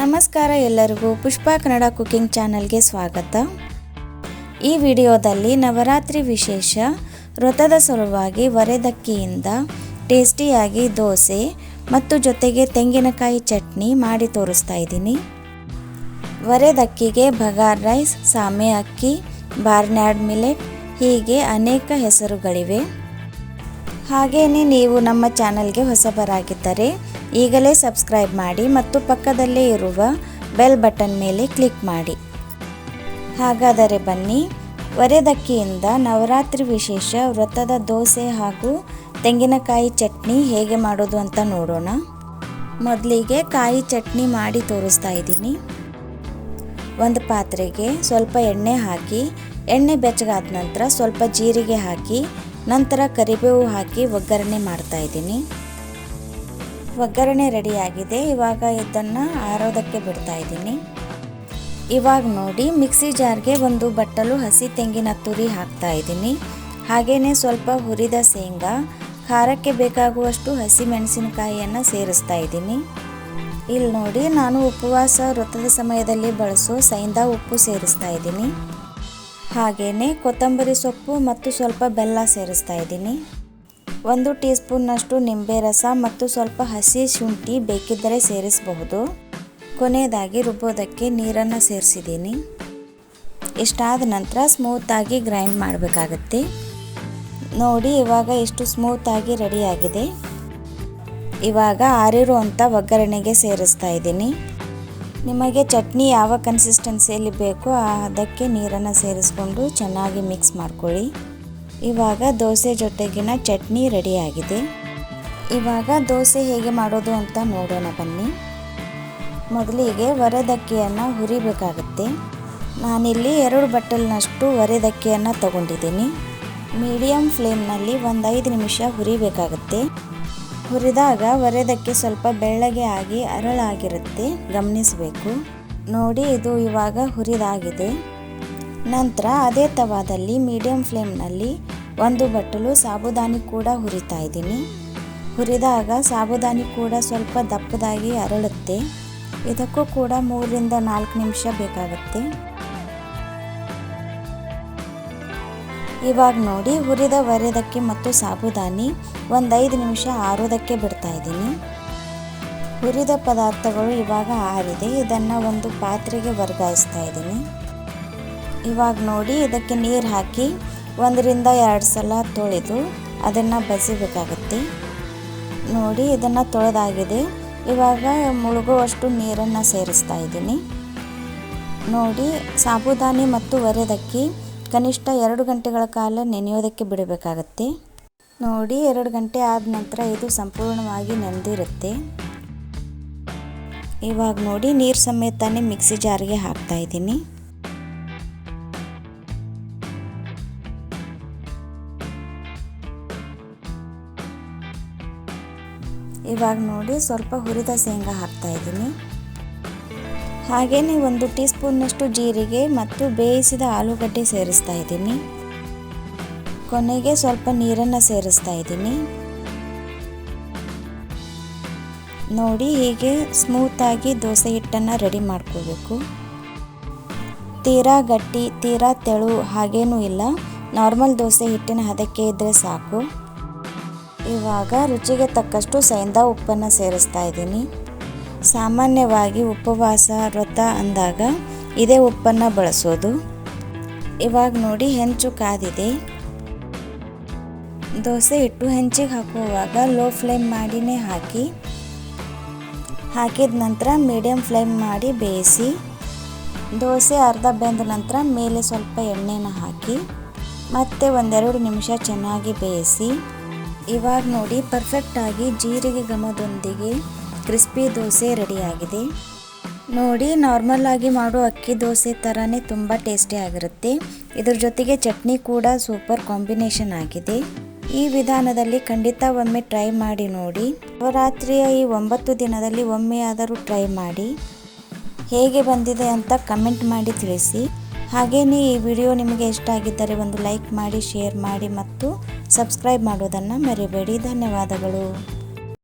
ನಮಸ್ಕಾರ ಎಲ್ಲರಿಗೂ ಪುಷ್ಪ ಕನ್ನಡ ಕುಕಿಂಗ್ ಚಾನಲ್ಗೆ ಸ್ವಾಗತ. ಈ ವಿಡಿಯೋದಲ್ಲಿ ನವರಾತ್ರಿ ವಿಶೇಷ ವ್ರತದ ಸಲುವಾಗಿ ವರೆದಕ್ಕಿಯಿಂದ ಟೇಸ್ಟಿಯಾಗಿ ದೋಸೆ ಮತ್ತು ಜೊತೆಗೆ ತೆಂಗಿನಕಾಯಿ ಚಟ್ನಿ ಮಾಡಿ ತೋರಿಸ್ತಾ ಇದ್ದೀನಿ. ವರೆದಕ್ಕಿಗೆ ಬಗಾರ್ ರೈಸ್, ಸಾಮೆ ಅಕ್ಕಿ ಬಾರ್ನ್ಯಾಡ್ ಮಿಲೆಟ್ ಹೀಗೆ ಅನೇಕ ಹೆಸರುಗಳಿವೆ. ಹಾಗೆಯೇ ನೀವು ನಮ್ಮ ಚಾನಲ್ಗೆ ಹೊಸಬರಾಗಿದ್ದರೆ ಈಗಲೇ ಸಬ್ಸ್ಕ್ರೈಬ್ ಮಾಡಿ ಮತ್ತು ಪಕ್ಕದಲ್ಲೇ ಇರುವ ಬೆಲ್ ಬಟನ್ ಮೇಲೆ ಕ್ಲಿಕ್ ಮಾಡಿ. ಹಾಗಾದರೆ ಬನ್ನಿ, ಒರೆದಕ್ಕಿಯಿಂದ ನವರಾತ್ರಿ ವಿಶೇಷ ವ್ರತದ ದೋಸೆ ಹಾಗೂ ತೆಂಗಿನಕಾಯಿ ಚಟ್ನಿ ಹೇಗೆ ಮಾಡೋದು ಅಂತ ನೋಡೋಣ. ಮೊದಲಿಗೆ ಕಾಯಿ ಚಟ್ನಿ ಮಾಡಿ ತೋರಿಸ್ತಾ ಇದ್ದೀನಿ. ಒಂದು ಪಾತ್ರೆಗೆ ಸ್ವಲ್ಪ ಎಣ್ಣೆ ಹಾಕಿ, ಎಣ್ಣೆ ಬೆಚ್ಚಗಾದ ನಂತರ ಸ್ವಲ್ಪ ಜೀರಿಗೆ ಹಾಕಿ ನಂತರ ಕರಿಬೇವು ಹಾಕಿ ಒಗ್ಗರಣೆ ಮಾಡ್ತಾ ಇದ್ದೀನಿ. ಒಗ್ಗರಣೆ ರೆಡಿಯಾಗಿದೆ ಇವಾಗ ಇದನ್ನು ಆರೋದಕ್ಕೆ ಬಿಡ್ತಾ ಇದ್ದೀನಿ. ಇವಾಗ ನೋಡಿ, ಮಿಕ್ಸಿ ಜಾರ್ಗೆ ಒಂದು ಬಟ್ಟಲು ಹಸಿ ತೆಂಗಿನ ತುರಿ ಹಾಕ್ತಾ ಇದ್ದೀನಿ. ಹಾಗೆಯೇ ಸ್ವಲ್ಪ ಹುರಿದ ಶೇಂಗಾ, ಖಾರಕ್ಕೆ ಬೇಕಾಗುವಷ್ಟು ಹಸಿ ಮೆಣಸಿನಕಾಯಿಯನ್ನು ಸೇರಿಸ್ತಾ ಇದ್ದೀನಿ. ಇಲ್ಲಿ ನೋಡಿ ನಾನು ಉಪವಾಸ ವ್ರತದ ಸಮಯದಲ್ಲಿ ಬಳಸೋ ಸೈಂದಾ ಉಪ್ಪು ಸೇರಿಸ್ತಾ ಇದ್ದೀನಿ. ಹಾಗೆಯೇ ಕೊತ್ತಂಬರಿ ಸೊಪ್ಪು ಮತ್ತು ಸ್ವಲ್ಪ ಬೆಲ್ಲ ಸೇರಿಸ್ತಾ ಇದ್ದೀನಿ. ಒಂದು ಟೀ ಸ್ಪೂನ್ನಷ್ಟು ನಿಂಬೆ ರಸ ಮತ್ತು ಸ್ವಲ್ಪ ಹಸಿ ಶುಂಠಿ ಬೇಕಿದ್ದರೆ ಸೇರಿಸಬಹುದು. ಕೊನೆಯದಾಗಿ ರುಬ್ಬೋದಕ್ಕೆ ನೀರನ್ನು ಸೇರಿಸಿದ್ದೀನಿ. ಇಷ್ಟಾದ ನಂತರ ಸ್ಮೂತಾಗಿ ಗ್ರೈಂಡ್ ಮಾಡಬೇಕಾಗತ್ತೆ. ನೋಡಿ, ಇವಾಗ ಎಷ್ಟು ಸ್ಮೂತಾಗಿ ರೆಡಿಯಾಗಿದೆ ಇವಾಗ ಆರಿರುವಂಥ ಒಗ್ಗರಣೆಗೆ ಸೇರಿಸ್ತಾ ಇದ್ದೀನಿ. ನಿಮಗೆ ಚಟ್ನಿ ಯಾವ ಕನ್ಸಿಸ್ಟೆನ್ಸಿಯಲ್ಲಿ ಬೇಕೋ ಅದಕ್ಕೆ ನೀರನ್ನು ಸೇರಿಸ್ಕೊಂಡು ಚೆನ್ನಾಗಿ ಮಿಕ್ಸ್ ಮಾಡ್ಕೊಳ್ಳಿ. ಇವಾಗ ದೋಸೆ ಜೊತೆಗಿನ ಚಟ್ನಿ ರೆಡಿಯಾಗಿದೆ. ಇವಾಗ ದೋಸೆ ಹೇಗೆ ಮಾಡೋದು ಅಂತ ನೋಡೋಣ ಬನ್ನಿ. ಮೊದಲಿಗೆ ಒರೆದಕ್ಕಿಯನ್ನು ಹುರಿಬೇಕಾಗುತ್ತೆ. ನಾನಿಲ್ಲಿ ಎರಡು ಬಟ್ಟಲಿನಷ್ಟು ಒರೆದಕ್ಕಿಯನ್ನು ತಗೊಂಡಿದ್ದೀನಿ. ಮೀಡಿಯಮ್ ಫ್ಲೇಮ್ನಲ್ಲಿ ಒಂದು ಐದು ನಿಮಿಷ ಹುರಿಬೇಕಾಗುತ್ತೆ. ಹುರಿದಾಗ ಒರೆದಕ್ಕೆ ಸ್ವಲ್ಪ ಬೆಳ್ಳಗೆ ಆಗಿ ಅರಳಾಗಿರುತ್ತೆ. ಗಮನಿಸಬೇಕು. ನೋಡಿ, ಇದು ಇವಾಗ ಹುರಿದಾಗಿದೆ. ನಂತರ ಅದೇ ತವಾದಲ್ಲಿ ಮೀಡಿಯಂ ಫ್ಲೇಮ್ನಲ್ಲಿ ಒಂದು ಬಟ್ಟಲು ಸಾಬುದಾನಿ ಕೂಡ ಹುರಿತಾ ಇದ್ದೀನಿ. ಹುರಿದಾಗ ಸಾಬುದಾನಿ ಕೂಡ ಸ್ವಲ್ಪ ದಪ್ಪದಾಗಿ ಅರಳುತ್ತೆ. ಇದಕ್ಕೂ ಕೂಡ ಮೂರರಿಂದ ನಾಲ್ಕು ನಿಮಿಷ ಬೇಕಾಗುತ್ತೆ. ಇವಾಗ ನೋಡಿ ಹುರಿದ ವರೆದಕ್ಕೆ ಮತ್ತು ಸಾಬುದಾನಿ ಒಂದು ಐದು ನಿಮಿಷ ಆರೋದಕ್ಕೆ ಬಿಡ್ತಾ ಇದ್ದೀನಿ. ಹುರಿದ ಪದಾರ್ಥಗಳು ಇವಾಗ ಆರಿದೆ, ಇದನ್ನು ಒಂದು ಪಾತ್ರೆಗೆ ವರ್ಗಾಯಿಸ್ತಾ ಇದ್ದೀನಿ. ಇವಾಗ ನೋಡಿ ಇದಕ್ಕೆ ನೀರು ಹಾಕಿ ಒಂದರಿಂದ ಎರಡು ಸಲ ತೊಳೆದು ಅದನ್ನು ಬಸಿಬೇಕಾಗುತ್ತೆ. ನೋಡಿ ಇದನ್ನು ತೊಳೆದಾಗಿದೆ, ಇವಾಗ ಮುಳುಗುವಷ್ಟು ನೀರನ್ನು ಸೇರಿಸ್ತಾ ಇದ್ದೀನಿ. ನೋಡಿ, ಸಾಬುದಾನಿ ಮತ್ತು ವರೆದಕ್ಕಿ ಕನಿಷ್ಠ ಎರಡು ಗಂಟೆಗಳ ಕಾಲ ನೆನೆಯೋದಕ್ಕೆ ಬಿಡಬೇಕಾಗತ್ತೆ. ನೋಡಿ, ಎರಡು ಗಂಟೆ ಆದ ನಂತರ ಇದು ಸಂಪೂರ್ಣವಾಗಿ ನೆನೆದಿರುತ್ತೆ ಇವಾಗ ನೋಡಿ, ನೀರು ಸಮೇತನೇ ಮಿಕ್ಸಿ ಜಾರಿಗೆ ಹಾಕ್ತಾ ಇದ್ದೀನಿ. ಇವಾಗ ನೋಡಿ, ಸ್ವಲ್ಪ ಹುರಿದ ಶೇಂಗಾ ಹಾಕ್ತಾ ಇದ್ದೀನಿ. ಹಾಗೆಯೇ ಒಂದು ಟೀ ಸ್ಪೂನ್ನಷ್ಟು ಜೀರಿಗೆ ಮತ್ತು ಬೇಯಿಸಿದ ಆಲೂಗಡ್ಡೆ ಸೇರಿಸ್ತಾ ಇದ್ದೀನಿ. ಕೊನೆಗೆ ಸ್ವಲ್ಪ ನೀರನ್ನು ಸೇರಿಸ್ತಾ ಇದ್ದೀನಿ. ನೋಡಿ ಹೀಗೆ ಸ್ಮೂತಾಗಿ ದೋಸೆ ಹಿಟ್ಟನ್ನು ರೆಡಿ ಮಾಡ್ಕೋಬೇಕು ತೀರಾ ಗಟ್ಟಿ, ತೀರಾ ತೆಳು ಹಾಗೇನೂ ಇಲ್ಲ. ನಾರ್ಮಲ್ ದೋಸೆ ಹಿಟ್ಟಿನ ಹದಕ್ಕೆ ಇದ್ದರೆ ಸಾಕು. ಇವಾಗ ರುಚಿಗೆ ತಕ್ಕಷ್ಟು ಸೈಂದಾ ಉಪ್ಪನ್ನು ಸೇರಿಸ್ತಾ ಇದ್ದೀನಿ. ಸಾಮಾನ್ಯವಾಗಿ ಉಪವಾಸ, ವ್ರತ ಅಂದಾಗ ಇದೇ ಉಪ್ಪನ್ನು ಬಳಸೋದು. ಇವಾಗ ನೋಡಿ ಹೆಂಚು ಕಾದಿದೆ. ದೋಸೆ ಹಿಟ್ಟು ಹೆಂಚಿಗೆ ಹಾಕುವಾಗ ಲೋ ಫ್ಲೇಮ್ ಮಾಡಿನೇ ಹಾಕಿ, ಹಾಕಿದ ನಂತರ ಮೀಡಿಯಮ್ ಫ್ಲೇಮ್ ಮಾಡಿ ಬೇಯಿಸಿ, ದೋಸೆ ಅರ್ಧ ಬೆಂದ ನಂತರ ಮೇಲೆ ಸ್ವಲ್ಪ ಎಣ್ಣೆನ ಹಾಕಿ, ಮತ್ತೆ ಒಂದೆರಡು ನಿಮಿಷ ಚೆನ್ನಾಗಿ ಬೇಯಿಸಿ, ಇವಾಗ ನೋಡಿ ಪರ್ಫೆಕ್ಟಾಗಿ ಜೀರಿಗೆ ಘಮದೊಂದಿಗೆ ಕ್ರಿಸ್ಪಿ ದೋಸೆ ರೆಡಿಯಾಗಿದೆ. ನೋಡಿ, ನಾರ್ಮಲ್ ಆಗಿ ಮಾಡೋ ಅಕ್ಕಿ ದೋಸೆ ಥರನೇ ತುಂಬ ಟೇಸ್ಟಿ ಆಗಿರುತ್ತೆ. ಇದ್ರ ಜೊತೆಗೆ ಚಟ್ನಿ ಕೂಡ ಸೂಪರ್ ಕಾಂಬಿನೇಷನ್ ಆಗಿದೆ. ಈ ವಿಧಾನದಲ್ಲಿ ಖಂಡಿತ ಒಮ್ಮೆ ಟ್ರೈ ಮಾಡಿ ನೋಡಿ. ನವರಾತ್ರಿಯ ಈ ಒಂಬತ್ತು ದಿನದಲ್ಲಿ ಒಮ್ಮೆ ಆದರೂ ಟ್ರೈ ಮಾಡಿ. ಹೇಗೆ ಬಂದಿದೆ ಅಂತ ಕಮೆಂಟ್ ಮಾಡಿ ತಿಳಿಸಿ. ಹಾಗೆಯೇ ಈ ವಿಡಿಯೋ ನಿಮಗೆ ಇಷ್ಟ ಆಗಿದ್ದರೆ ಒಂದು ಲೈಕ್ ಮಾಡಿ, ಶೇರ್ ಮಾಡಿ ಮತ್ತು ಸಬ್ಸ್ಕ್ರೈಬ್ ಮಾಡೋದನ್ನು ಮರಿಬೇಡಿ. ಧನ್ಯವಾದಗಳು.